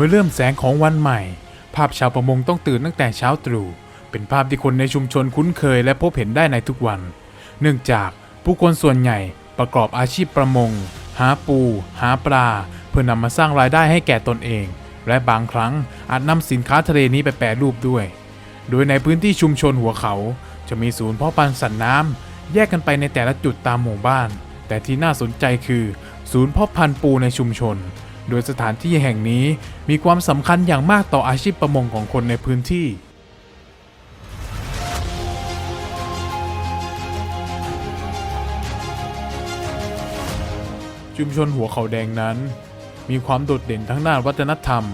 มื่อเริ่มแสงของวันใหม่ ภาพชาวประมงต้องตื่นตั้งแต่เช้าตรู่เป็นภาพที่คนในชุมชนคุ้นเคยและพบเห็นได้ในทุกวัน เนื่องจากผู้คนส่วนใหญ่ประกอบอาชีพประมง หาปู หาปลา เพื่อนำมาสร้างรายได้ให้แก่ตนเอง และบางครั้งอาจนำสินค้าทะเลนี้ไปแปรรูปด้วย โดยในพื้นที่ชุมชนหัวเขา จะมีศูนย์เพาะพันธุ์สัตว์น้ำแยกกันไปในแต่ละจุดตามหมู่บ้าน แต่ที่น่าสนใจคือ ศูนย์เพาะพันธุ์ปูในชุมชน โดยสถานที่แห่งนี้มีความสำคัญอย่างมากต่ออาชีพประมงของคนในพื้นที่ชุมชนหัวเขาแดงนั้น มีความโดดเด่นทั้งด้านวัฒนธรรม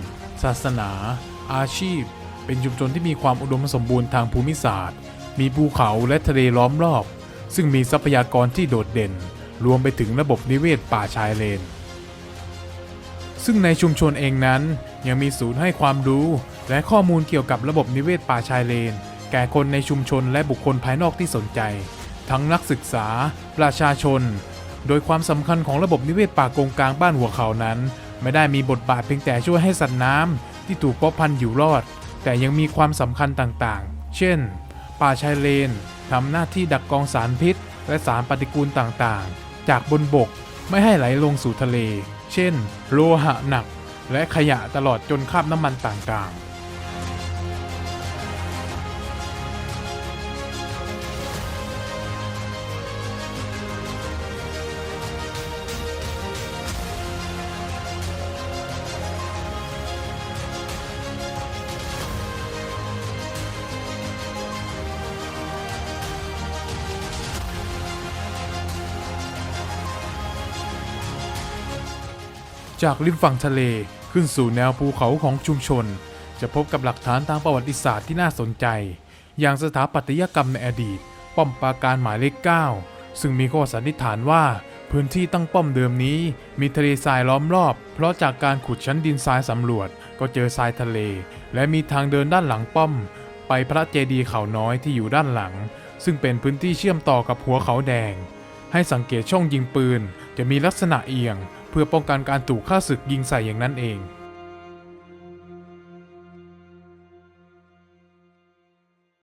ศาสนา อาชีพ เป็นชุมชนที่มีความอุดมสมบูรณ์ทางภูมิศาสตร์ มีภูเขาและทะเลล้อมรอบ ซึ่งมีทรัพยากรที่โดดเด่น รวมไปถึงระบบนิเวศป่าชายเลน ซึ่งในชุมชนเองนั้น ยังมีศูนย์ให้ความรู้ และข้อมูลเกี่ยวกับระบบนิเวศป่าชายเลน แก่คนในชุมชนและบุคคลภายนอกที่สนใจ ทั้งนักศึกษา ประชาชน โดยความสำคัญของระบบนิเวศป่ากงกลางบ้านหัวเขานั้น ไม่ได้มีบทบาทเพียงแต่ช่วยให้สัตว์น้ำที่ถูกเพาะพันธุ์อยู่รอด แต่ยังมีความสำคัญต่างๆ เช่น ป่าชายเลนทำหน้าที่ดักกรองสารพิษ และสารปฏิกูลต่างๆ จากบนบกไม่ให้ไหลลงสู่ทะเล เช่น โลหะหนัก และขยะตลอดจนคราบน้ำมันต่าง จากริมฝั่งทะเลขึ้นสู่แนวภูเขาของชุมชน จะพบกับหลักฐานทางประวัติศาสตร์ที่น่าสนใจ อย่างสถาปัตยกรรมในอดีต ป้อมปราการหมายเลข9ซึ่งมีข้อสันนิษฐานว่าพื้นที่ตั้งป้อมเดิมนี้ มีทะเลทรายล้อมรอบ เพราะจากการขุดชั้นดินทรายสำรวจ ก็เจอทรายทะเล และมีทางเดินด้านหลังป้อม ไปพระเจดีย์เขาน้อยที่อยู่ด้านหลัง ซึ่งเป็นพื้นที่เชื่อมต่อกับหัวเขาแดง ให้สังเกตช่องยิงปืนจะมีลักษณะเอียง เพื่อป้องกันการถูกฆ่าศึกยิงใส่อย่างนั้นเอง